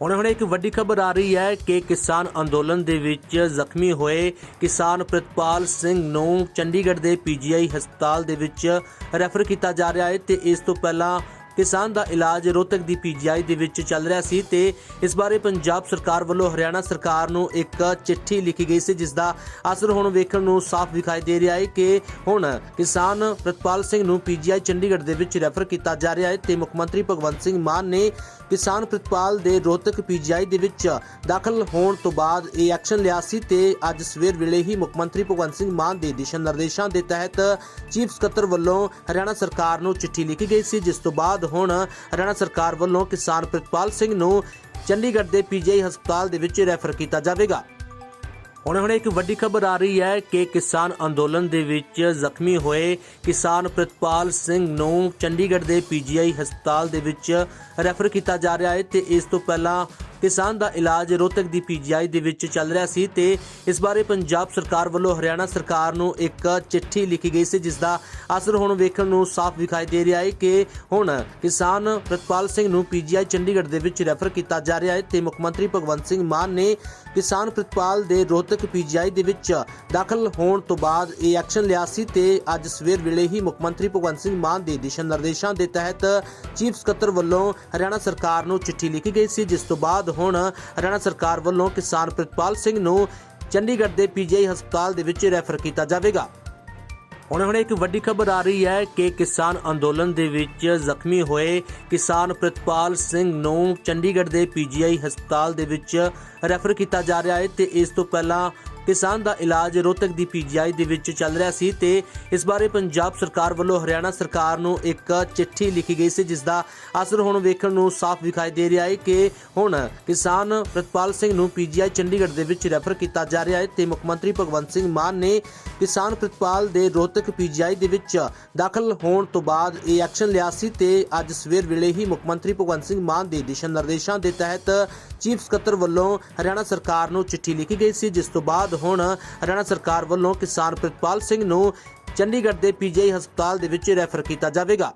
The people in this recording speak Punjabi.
ਹੁਣ ਹੁਣ ਇੱਕ ਵੱਡੀ ਖਬਰ ਆ ਰਹੀ ਹੈ ਕਿ ਕਿਸਾਨ ਅੰਦੋਲਨ ਦੇ ਵਿੱਚ ਜ਼ਖਮੀ ਹੋਏ ਕਿਸਾਨ ਪ੍ਰਿਤਪਾਲ ਸਿੰਘ ਨੂੰ ਚੰਡੀਗੜ੍ਹ ਦੇ ਪੀਜੀਆਈ ਹਸਪਤਾਲ ਦੇ ਵਿੱਚ ਰੈਫਰ ਕੀਤਾ ਜਾ ਰਿਹਾ ਹੈ ਤੇ ਇਸ ਤੋਂ ਪਹਿਲਾਂ ਕਿਸਾਨ ਦਾ ਇਲਾਜ ਰੋਹਤਕ ਦੀ ਪੀਜੀਆਈ ਦੇ ਵਿੱਚ ਚੱਲ ਰਿਹਾ ਸੀ ਤੇ ਇਸ ਬਾਰੇ ਪੰਜਾਬ ਸਰਕਾਰ ਵੱਲੋਂ ਹਰਿਆਣਾ ਸਰਕਾਰ ਨੂੰ ਇੱਕ ਚਿੱਠੀ ਲਿਖੀ ਗਈ ਸੀ ਜਿਸ ਦਾ ਅਸਰ ਹੁਣ ਵੇਖਣ ਨੂੰ ਸਾਫ਼ ਦਿਖਾਈ ਦੇ ਰਿਹਾ ਹੈ ਕਿ ਹੁਣ ਕਿਸਾਨ ਪ੍ਰਿਤਪਾਲ ਸਿੰਘ ਨੂੰ ਪੀਜੀਆਈ ਚੰਡੀਗੜ੍ਹ ਦੇ ਵਿੱਚ ਰੈਫਰ ਕੀਤਾ ਜਾ ਰਿਹਾ ਹੈ ਤੇ ਮੁੱਖ ਮੰਤਰੀ ਭਗਵੰਤ ਸਿੰਘ ਮਾਨ ਨੇ ਕਿਸਾਨ ਪ੍ਰਿਤਪਾਲ ਦੇ ਰੋਹਤਕ ਪੀਜੀਆਈ ਦੇ ਵਿੱਚ ਦਾਖਲ ਹੋਣ ਤੋਂ ਬਾਅਦ ਇਹ ਐਕਸ਼ਨ ਲਿਆ ਸੀ ਤੇ ਅੱਜ ਸਵੇਰ ਵੇਲੇ ਹੀ ਮੁੱਖ ਮੰਤਰੀ ਭਗਵੰਤ ਸਿੰਘ ਮਾਨ ਦੇ ਦਿਸ਼ਾ ਨਿਰਦੇਸ਼ਾਂ ਦੇ ਤਹਿਤ ਚੀਫ ਸਕੱਤਰ ਵੱਲੋਂ ਹਰਿਆਣਾ ਸਰਕਾਰ ਨੂੰ ਚਿੱਠੀ ਲਿਖੀ ਗਈ ਸੀ, ਜਿਸ ਤੋਂ ਬਾਅਦ ਹੁਣ, ਹਰਿਆਣਾ ਸਰਕਾਰ ਵੱਲੋਂ ਕਿਸਾਨ ਪ੍ਰਿਤਪਾਲ ਸਿੰਘ ਨੂੰ ਚੰਡੀਗੜ੍ਹ ਦੇ ਪੀਜੀਆਈ ਹਸਪਤਾਲ ਦੇ ਵਿੱਚ ਰੈਫਰ ਕੀਤਾ ਜਾਵੇਗਾ। ਹੁਣ ਹੁਣ ਇੱਕ ਵੱਡੀ ਖਬਰ ਆ ਰਹੀ ਹੈ ਕਿ ਕਿਸਾਨ ਅੰਦੋਲਨ ਦੇ ਵਿੱਚ ਜ਼ਖਮੀ ਹੋਏ ਕਿਸਾਨ ਪ੍ਰਿਤਪਾਲ ਸਿੰਘ ਨੂੰ ਚੰਡੀਗੜ੍ਹ ਦੇ ਪੀਜੀਆਈ ਹਸਪਤਾਲ ਦੇ ਵਿੱਚ ਰੈਫਰ ਕੀਤਾ ਜਾ ਰਿਹਾ ਹੈ ਤੇ ਇਸ ਤੋਂ ਪਹਿਲਾਂ ਕਿਸਾਨ ਦਾ ਇਲਾਜ ਰੋਹਤਕ ਦੀ ਪੀਜੀਆਈ ਦੇ ਵਿੱਚ ਚੱਲ ਰਿਹਾ ਸੀ ਤੇ ਇਸ ਬਾਰੇ ਪੰਜਾਬ ਸਰਕਾਰ ਵੱਲੋਂ ਹਰਿਆਣਾ ਸਰਕਾਰ ਨੂੰ ਇੱਕ ਚਿੱਠੀ ਲਿਖੀ ਗਈ ਸੀ ਜਿਸ ਦਾ ਅਸਰ ਹੁਣ ਵੇਖਣ ਨੂੰ ਸਾਫ਼ ਵਿਖਾਈ ਦੇ ਰਿਹਾ ਹੈ ਕਿ ਹੁਣ ਕਿਸਾਨ ਪ੍ਰਿਤਪਾਲ ਸਿੰਘ ਨੂੰ ਪੀਜੀਆਈ ਚੰਡੀਗੜ੍ਹ ਦੇ ਵਿੱਚ ਰੈਫਰ ਕੀਤਾ ਜਾ ਰਿਹਾ ਹੈ ਤੇ ਮੁੱਖ ਮੰਤਰੀ ਭਗਵੰਤ ਸਿੰਘ ਮਾਨ ਨੇ ਕਿਸਾਨ ਪ੍ਰਿਤਪਾਲ ਦੇ ਰੋਹਤਕ ਪੀਜੀਆਈ ਦੇ ਵਿੱਚ ਦਾਖਲ ਹੋਣ ਤੋਂ ਬਾਅਦ ਇਹ ਐਕਸ਼ਨ ਲਿਆ ਸੀ ਤੇ ਅੱਜ ਸਵੇਰ ਵੇਲੇ ਹੀ ਮੁੱਖ ਮੰਤਰੀ ਭਗਵੰਤ ਸਿੰਘ ਮਾਨ ਦੇ ਦਿਸ਼ਾ ਨਿਰਦੇਸ਼ਾਂ ਦੇ ਤਹਿਤ ਚੀਫ ਸਕੱਤਰ ਵੱਲੋਂ ਹਰਿਆਣਾ ਸਰਕਾਰ ਨੂੰ ਚਿੱਠੀ ਲਿਖੀ ਗਈ ਸੀ, ਜਿਸ ਤੋਂ ਬਾਅਦ ਹੁਣ ਹਰਿਆਣਾ ਸਰਕਾਰ ਵੱਲੋਂ ਕਿਸਾਨ ਪ੍ਰਿਤਪਾਲ ਸਿੰਘ ਨੂੰ ਚੰਡੀਗੜ੍ਹ ਦੇ ਪੀਜੀਆਈ ਹਸਪਤਾਲ ਦੇ ਵਿੱਚ ਰੈਫਰ ਕੀਤਾ ਜਾਵੇਗਾ। ਹੁਣ ਹੁਣ ਇੱਕ ਵੱਡੀ ਖਬਰ ਆ ਰਹੀ ਹੈ ਕਿ ਕਿਸਾਨ ਅੰਦੋਲਨ ਦੇ ਵਿੱਚ ਜ਼ਖਮੀ ਹੋਏ ਕਿਸਾਨ ਪ੍ਰਿਤਪਾਲ ਸਿੰਘ ਨੂੰ ਚੰਡੀਗੜ੍ਹ ਦੇ ਪੀਜੀਆਈ ਹਸਪਤਾਲ ਦੇ ਵਿੱਚ ਰੈਫਰ ਕੀਤਾ ਜਾ ਰਿਹਾ ਹੈ ਤੇ ਇਸ ਤੋਂ ਪਹਿਲਾਂ ਕਿਸਾਨ ਦਾ ਇਲਾਜ ਰੋਹਤਕ ਦੀ ਪੀਜੀਆਈ ਦੇ ਵਿੱਚ ਚੱਲ ਰਿਹਾ ਸੀ ਤੇ ਇਸ ਬਾਰੇ ਪੰਜਾਬ ਸਰਕਾਰ ਵੱਲੋਂ ਹਰਿਆਣਾ ਸਰਕਾਰ ਨੂੰ ਇੱਕ ਚਿੱਠੀ ਲਿਖੀ ਗਈ ਸੀ ਜਿਸ ਦਾ ਅਸਰ ਹੁਣ ਵੇਖਣ ਨੂੰ ਸਾਫ਼ ਵਿਖਾਈ ਦੇ ਰਿਹਾ ਹੈ ਕਿ ਹੁਣ ਕਿਸਾਨ ਪ੍ਰਿਤਪਾਲ ਸਿੰਘ ਨੂੰ ਪੀਜੀਆਈ ਚੰਡੀਗੜ੍ਹ ਦੇ ਵਿੱਚ ਰੈਫਰ ਕੀਤਾ ਜਾ ਰਿਹਾ ਹੈ ਤੇ ਮੁੱਖ ਮੰਤਰੀ ਭਗਵੰਤ ਸਿੰਘ ਮਾਨ ਨੇ ਕਿਸਾਨ ਪ੍ਰਿਤਪਾਲ ਦੇ ਰੋਹਤਕ ਪੀਜੀਆਈ ਦੇ ਵਿੱਚ ਦਾਖਲ ਹੋਣ ਤੋਂ ਬਾਅਦ ਇਹ ਐਕਸ਼ਨ ਲਿਆ ਸੀ ਤੇ ਅੱਜ ਸਵੇਰ ਵੇਲੇ ਹੀ ਮੁੱਖ ਮੰਤਰੀ ਭਗਵੰਤ ਸਿੰਘ ਮਾਨ ਦੇ ਦਿਸ਼ਾ ਨਿਰਦੇਸ਼ਾਂ ਦੇ ਤਹਿਤ ਚੀਫ ਸਕੱਤਰ ਵੱਲੋਂ ਹਰਿਆਣਾ ਸਰਕਾਰ ਨੂੰ ਚਿੱਠੀ ਲਿਖੀ ਗਈ ਸੀ, ਜਿਸ ਤੋਂ ਬਾਅਦ ਹੁਣ, ਹਰਿਆਣਾ ਸਰਕਾਰ ਵੱਲੋਂ ਕਿਸਾਨ ਪ੍ਰਿਤਪਾਲ ਸਿੰਘ ਨੂੰ ਚੰਡੀਗੜ੍ਹ ਦੇ ਪੀਜੀਆਈ ਹਸਪਤਾਲ ਦੇ ਵਿੱਚ ਰੈਫਰ ਕੀਤਾ ਜਾਵੇਗਾ।